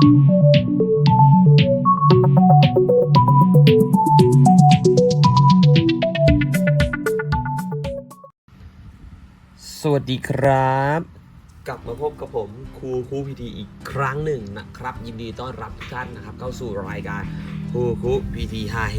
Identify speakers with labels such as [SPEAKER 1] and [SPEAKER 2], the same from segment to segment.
[SPEAKER 1] สวัสดีครับ กลับมาพบกับผมครูครูพีทีอีกครั้งหนึ่งนะครับ ยินดีต้อนรับทุกท่านนะครับ เข้าสู่รายการครูครูพีทีฮาเฮ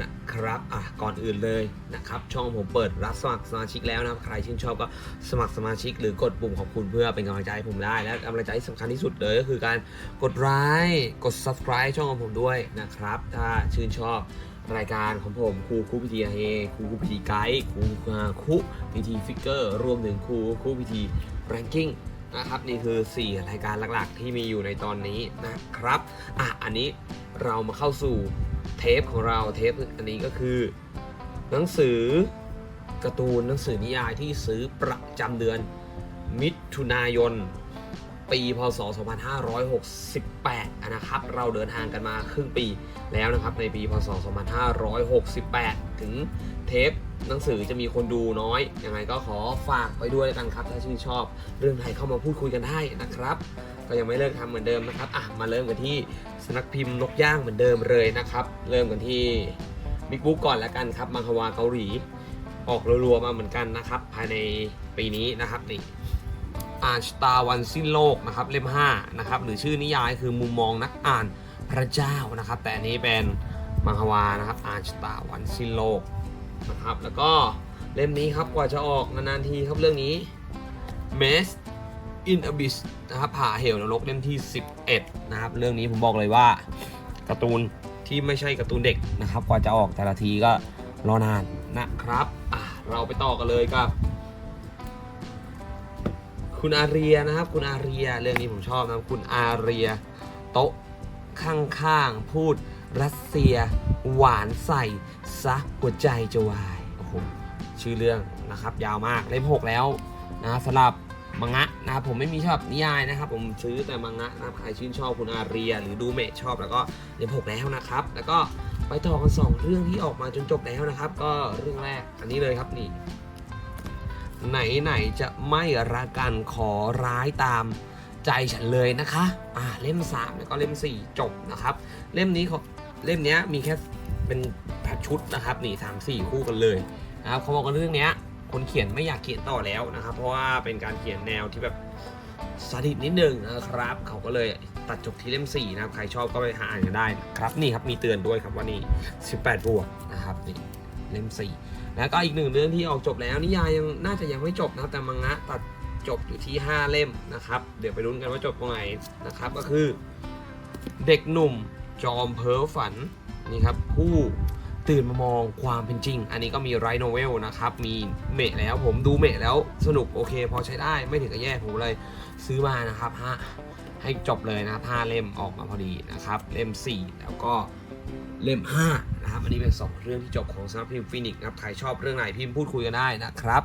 [SPEAKER 1] นะครับอะก่อนอื่นเลยนะครับ ช่องผมเปิดรับสมัครสมาชิกแล้วนะครับ ใครชื่นชอบก็สมัครสมาชิก หรือกดปุ่มขอบคุณเพื่อเป็นกำลังใจให้ผมได้ และกำลังใจที่สำคัญที่สุดเลยก็คือการกดไลค์กด subscribe ช่องของผมด้วยนะครับ ถ้าชื่นชอบรายการของผมครูครูพิธีเฮครูครูพิธีไกด์ครูครูพิธีฟิกเกอร์รวมถึงครูครูพิธีแรงกิ้งนะครับนี่คือ 4 รายการหลักๆ ที่มีอยู่ในตอนนี้นะครับอะอันนี้เรามาเข้าสู่ เทปของเราเทปอันนี้ก็คือ หนังสือการ์ตูนหนังสือนิยายที่ซื้อประจำเดือนมิถุนายน ปีพศ 2568 นะครับ เราเดินทางกันมาครึ่งปีแล้วนะครับในปีพศ 2568 ถึงเทปหนังสือจะมีคนดูน้อยยังไงก็ขอฝากไปด้วยกันครับ ถ้าชื่นชอบเรื่องไทยเข้ามาพูดคุยกันได้นะครับ ก็ยังไม่เลิกทำเหมือนเดิมนะครับอะมาเริ่มกันที่สนักพิมพ์นกย่างเหมือนเดิมเลยนะครับ เริ่มกันที่บิ๊กบุ๊กก่อนแล้วกันครับมังฮวาเกาหลี ออกรัวๆมาเหมือนกันนะครับ ภายในปีนี้นะครับนี่อ่านชะตาร์วันสิ้นโลกนะครับเล่ม5นะครับหรือชื่อนิยายคือมุมมองนักอ่านพระเจ้านะครับ แต่อันนี้เป็น มังฮวานะครับอานชตาวันสิ้นโลกนะครับแล้วก็เล่มนี้ครับกว่าจะออกนานๆทีครับเรื่องนี้ m e s in Abyss นะครับผ่าเหวนรกเล่มที่ 11 นะครับ เรื่องนี้ผมบอกเลยว่าการ์ตูนที่ไม่ใช่การ์ตูนเด็กนะครับ กว่าจะออกแต่ละทีก็รอนานนะครับอะเราไปต่อกันเลยกับ คุณอาเรียนะครับ คุณอาเรีย เรื่องนี้ผมชอบนะคุณอาเรีย โต๊ะข้างๆพูด รัสเซีย หวานใส่ซะหัวใจจะวาย โอ้โห ชื่อเรื่องนะครับ ยาวมาก เล่มหกแล้วนะสำหรับมังงะนะครับผมไม่มีชอบนิยายนะครับ ผมซื้อแต่มังงะนะครับใครชื่นชอบคุณอาเรีย หรือดูเมะชอบแล้วก็เล่มหกแล้วนะครับ แล้วก็ไปต่อกันสองเรื่องที่ออกมาจนจบแล้วนะครับ ก็เรื่องแรกอันนี้เลยครับนี่ไหนไหนๆจะไม่รักกันขอร้ายตามใจฉันเลยนะคะ อ่าเล่ม3แล้วก็เล่ม 4 จบนะครับ เล่มนี้เขา เล่มนี้มีแค่เป็นแพทชุดนะครับนี่สามสี่คู่กันเลยนะครับเขาบอกว่าเรื่องนี้คนเขียนไม่อยากเขียนต่อแล้วนะครับ เพราะว่าเป็นการเขียนแนวที่แบบสดิตนิดนึงนะครับ เขาก็เลยตัดจบที่เล่ม4นะครับ ใครชอบก็ไปหาอ่านกันได้นะครับนี่ครับมีเตือนด้วยครับว่านี่ 18 บวกนะครับนี่เล่ม 4 แล้วก็อีกหนึ่งเรื่องที่ออกจบแล้วนิยายยังน่าจะยังไม่จบนะครับแต่มังงะตัดจบอยู่ที่ 5 เล่มนะครับ เดี๋ยวไปลุ้นกันว่าจบตรงไหนนะครับ ก็คือเด็กหนุ่ม จอมเพ้อฝันนี่ครับผู้ตื่นมามองความเป็นจริง อันนี้ก็มีไรโนเวลนะครับ มีเมะแล้วผมดูเมะแล้วสนุกโอเค พอใช้ได้ไม่ถึงกับแย่ผมเลยซื้อมานะครับฮะให้จบเลยนะครับ5เล่มออกมาพอดีนะครับ เล่ม 4 แล้วก็เล่ม 5 นะครับ อันนี้เป็น 2 เรื่องที่จบของสำนักพิมพ์ฟินิกส์นะครับ ใครชอบเรื่องไหนพิมพ์พูดคุยกันได้นะครับ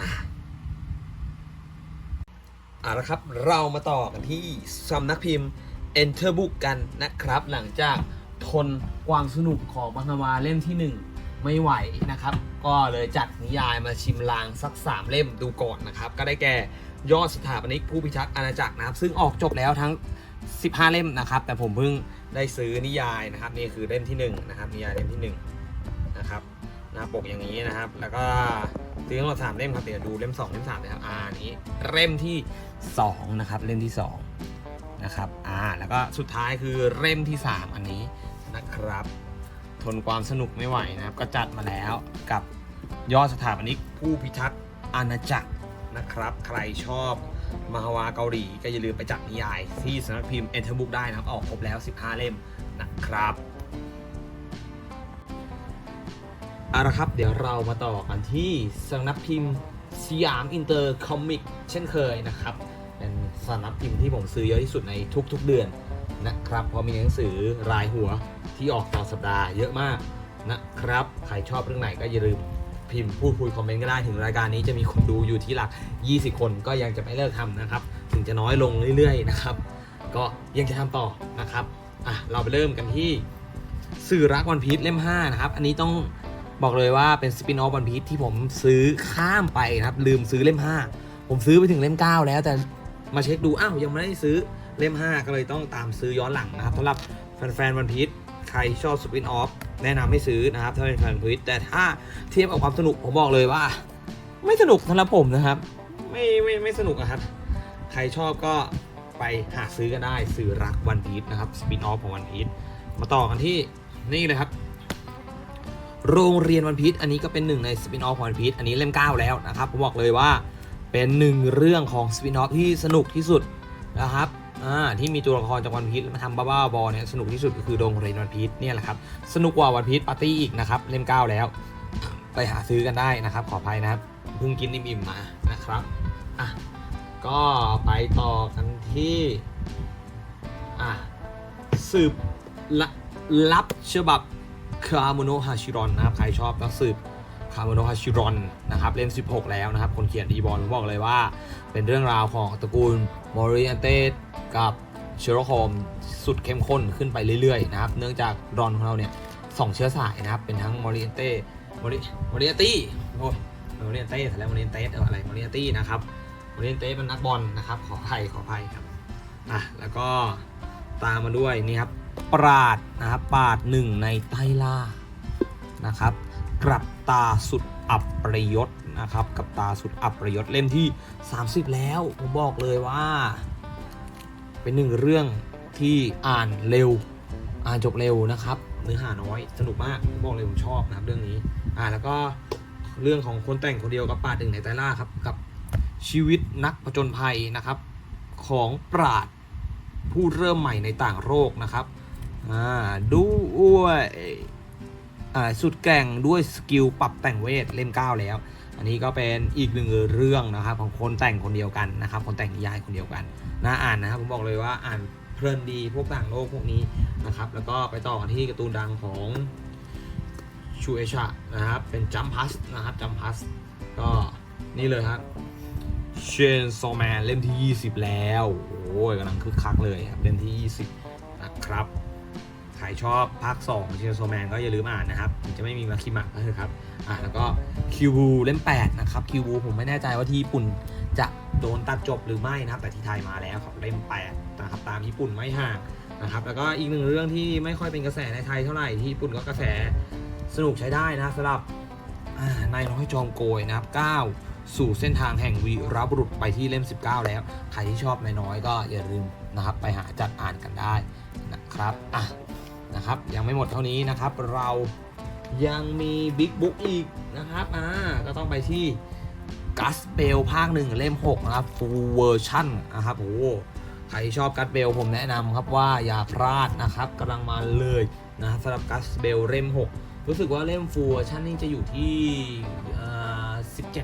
[SPEAKER 1] อะเอาละครับ เรามาต่อกันที่สำนักพิมพ์ Enter Book กันนะครับ หลังจากทนความสนุกของบังวาเล่มที่ 1 ไม่ไหวนะครับ ก็เลยจัดนิยายมาชิมลางสัก 3 เล่มดูก่อนนะครับ ก็ได้แก่ยอดสถาปนิกผู้พิทักษ์อาณาจักรนะครับ ซึ่งออกจบแล้วทั้ง 15 เล่มนะครับ แต่ผมเพิ่งได้ซื้อนิยายนะครับ นี่คือเล่มที่1นะครับนิยายเล่มที่1นะครับหน้าปกอย่างนี้นะครับ แล้วก็ซื้อทั้งหมด3เล่มครับเดี๋ยวดูเล่ม2เล่ม3นะครับอ่าอันนี้เล่มที่2นะครับเล่มที่ 2 นะครับอ่าแล้วก็สุดท้ายคือเล่มที่ 3 อันนี้นะครับ ทนความสนุกไม่ไหวนะครับ ก็จัดมาแล้วกับยอดสถาปนิกผู้พิทักษ์อาณาจักรนะครับ ใครชอบมาฮาวาเกาหลีก็อย่าลืมไปจัดนิยาย ที่สำนักพิมพ์ Enter Book ได้นะครับ ออกครบแล้ว 15 เล่มนะครับเอาละครับ เดี๋ยวเรามาต่อกันที่สำนักพิมพ์สยามอินเตอร์คอมิกเช่นเคยนะครับ สำนักพิมพ์ที่ผมซื้อเยอะที่สุดในทุกๆเดือนนะครับเพราะมีหนังสือรายหัวที่ออกต่อสัปดาห์เยอะมากนะครับ ใครชอบเรื่องไหนก็อย่าลืมพิมพ์พูดคุยคอมเมนต์ก็ได้ถึงรายการนี้จะมีคนดูอยู่ที่หลัก 20 คนก็ยังจะไม่เลิกทำนะครับ ถึงจะน้อยลงเรื่อยๆนะครับ ก็ยังจะทำต่อนะครับอะเราไปเริ่มกันที่สื่อรักวันพีชเล่ม 5 นะครับ อันนี้ต้องบอกเลยว่าเป็นสปินออฟวันพีชที่ผมซื้อข้ามไปนะครับ ลืมซื้อเล่ม 5 ผมซื้อไปถึงเล่ม 9 แล้วแต่ มาเช็คดูอ้าวยังไม่ได้ซื้อเล่ม 5 ก็เลยต้องตามซื้อย้อนหลังนะครับสำหรับแฟนๆวันพีชใครชอบสปินออฟแนะนำให้ซื้อนะครับถ้าเป็นแฟนวันพีชแต่ถ้าเทียบกับความสนุกผมบอกเลยว่า ไม่สนุกสำหรับผมนะครับ ไม่ไม่ไม่สนุกอะครับใครชอบก็ไปหาซื้อกันได้สื่อรักวันพีชนะครับสปินออฟของวันพีชมาต่อกันที่นี่เลยครับโรงเรียนวันพีชอันนี้ก็เป็นหนึ่งในสปินออฟของวันพีชอันนี้เล่ม 9 แล้วนะครับผมบอกเลยว่า เป็นหนึ่งเรื่องของสปินอฟที่สนุกที่สุดนะครับอ่าที่มีตัวละครจากวันพีชมาทำบ้าๆบอเนี่ยสนุกที่สุดก็คือโรงเรนวันพีชเนี่ยแหละครับสนุกกว่าวันพีชปาร์ตี้อีกนะครับเล่ม9แล้ว ไปหาซื้อกันได้นะครับ ขออภัยนะครับเพิ่งกินอิ่มๆมานะครับอะก็ไปต่อกันที่อะสืบล,ลับฉบับคาโมโนฮาชิรอนนะครับใครชอบนักสืบ คาโมโนฮาชิรอนนะครับเล่ม 16 แล้วนะครับ คนเขียนดีบอลบอกเลยว่าเป็นเรื่องราวของตระกูลมอริอันเตกับเชอร์ล็อกโฮมสุดเข้มข้นขึ้นไปเรื่อยๆนะครับ เนื่องจากรอนของเราเนี่ยสองเชื้อสายนะครับ เป็นทั้งมอริอันเตมอริมอริอันตี้โอ้ยมอริอันเต้แต่แล้วมอริอันเตอะไรมอริอันตี้นะครับมอริอันเต้เป็นนักบอลนะครับขอไทยขออภัยครับอะแล้วก็ตามมาด้วยนี่ครับปราดนะครับปราดหนึ่งในใต้ล่านะครับ กลับตาสุดอับประยศนะครับ กับตาสุดอับประยศเล่มที่ 30 แล้วผมบอกเลยว่า เป็นหนึ่งเรื่องที่อ่านเร็ว อ่านจบเร็วนะครับ เนื้อหาน้อยสนุกมากผมบอกเลยผมชอบนะครับเรื่องนี้อ่าแล้วก็เรื่องของคนแต่งคนเดียวกับปราดึงในใต้ล่าครับกับชีวิตนักผจญภัยนะครับ ของปราดผู้เริ่มใหม่ในต่างโลกนะครับอ่าด้วย สุดแกร่งด้วยสกิลปรับแต่งเวทเล่ม 9 แล้ว อันนี้ก็เป็นอีกหนึ่งเรื่องนะครับของคนแต่งคนเดียวกันนะครับ คนแต่งนิยายคนเดียวกันน่าอ่านนะครับผมบอกเลยว่าอ่านเพลินดีพวกต่างโลกพวกนี้นะครับ แล้วก็ไปต่อกันที่การ์ตูนดังของชูเอชะนะครับ เป็นจัมพัสนะครับจัมพัสก็นี่เลยครับเชนโซแมนเล่มที่ 20 แล้ว โอ้ยกำลังคึกคักเลยครับ เล่มที่ 20 นะครับ รชอบภาค2เชนโซแมนก็อย่าลืมอ่านนะครับจะไม่มีมาคิมะก็เถอครับอะแล้วก็คิวบูเล่ม8นะครับคิวบูผมไม่แน่ใจว่าที่ญี่ปุ่นจะโดนตัดจบหรือไม่นะครับ แต่ที่ไทยมาแล้วครับเล่ม8นะครับตามญี่ปุ่นไม่ห่างนะครับแล้วก็อีกหนึ่งเรื่องที่ไม่ค่อยเป็นกระแสในไทยเท่าไหร่ที่ญี่ปุ่นก็กระแสสนุกใช้ได้นะสำหรับอ่านายน้อยจอมโกยนะครับ9สู่เส้นทางแห่งวีรบุรุษไปที่เล่ม 19 แล้ว ใครที่ชอบนายน้อยก็อย่าลืมนะครับ ไปหาจัดอ่านกันได้นะครับอะ นะครับ ยังไม่หมดเท่านี้นะครับ เรายังมีบิ๊กบุ๊กอีกนะครับ อ่า ก็ต้องไปที่กัสเบลภาคหนึ่งเล่ม 6 นะครับ full version นะครับโอ้โหใครชอบกัสเบลผมแนะนำครับว่าอย่าพลาดนะครับกำลังมาเลยนะครับสำหรับกัสเบลเล่ม 6 รู้สึกว่าเล่ม full version นี่จะอยู่ที่อ่า17 17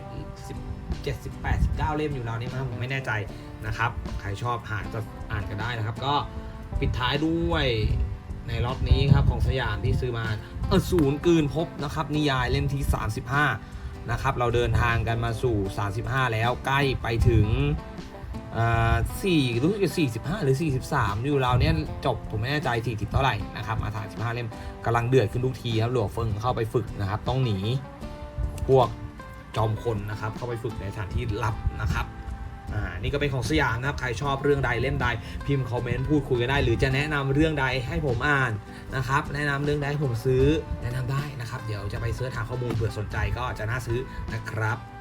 [SPEAKER 1] 18 19เก้าเล่มอยู่แล้วนี่มั้งผมไม่แน่ใจนะครับ ใครชอบหาจะอ่านกันได้นะครับ ก็ปิดท้ายด้วย ในรอบนี้ครับของสยามที่ซื้อมาเออศูนย์กืนพบนะครับนิยายเล่มที่ 35 นะครับ เราเดินทางกันมาสู่ 35 แล้วใกล้ไปถึงอ่าสี่รู้สึกจะ45หรือ43อยู่เราเนี้ยจบผมไม่แน่ใจ40เท่าไหร่นะครับมาถ่าย15เล่มกำลังเดือดขึ้นทุกทีครับหลวงเฟิงเข้าไปฝึกนะครับ ต้องหนีพวกจอมคนนะครับ เข้าไปฝึกในสถานที่ลับนะครับ อ่านี่ก็เป็นของสยามนะครับใครชอบเรื่องใดเล่มใด พิมพ์คอมเมนต์พูดคุยกันได้ หรือจะแนะนำเรื่องใดให้ผมอ่านนะครับแนะนำเรื่องใดให้ผมซื้อแนะนำได้นะครับ เดี๋ยวจะไปเสิร์ชหาข้อมูลเผื่อสนใจก็จะน่าซื้อนะครับ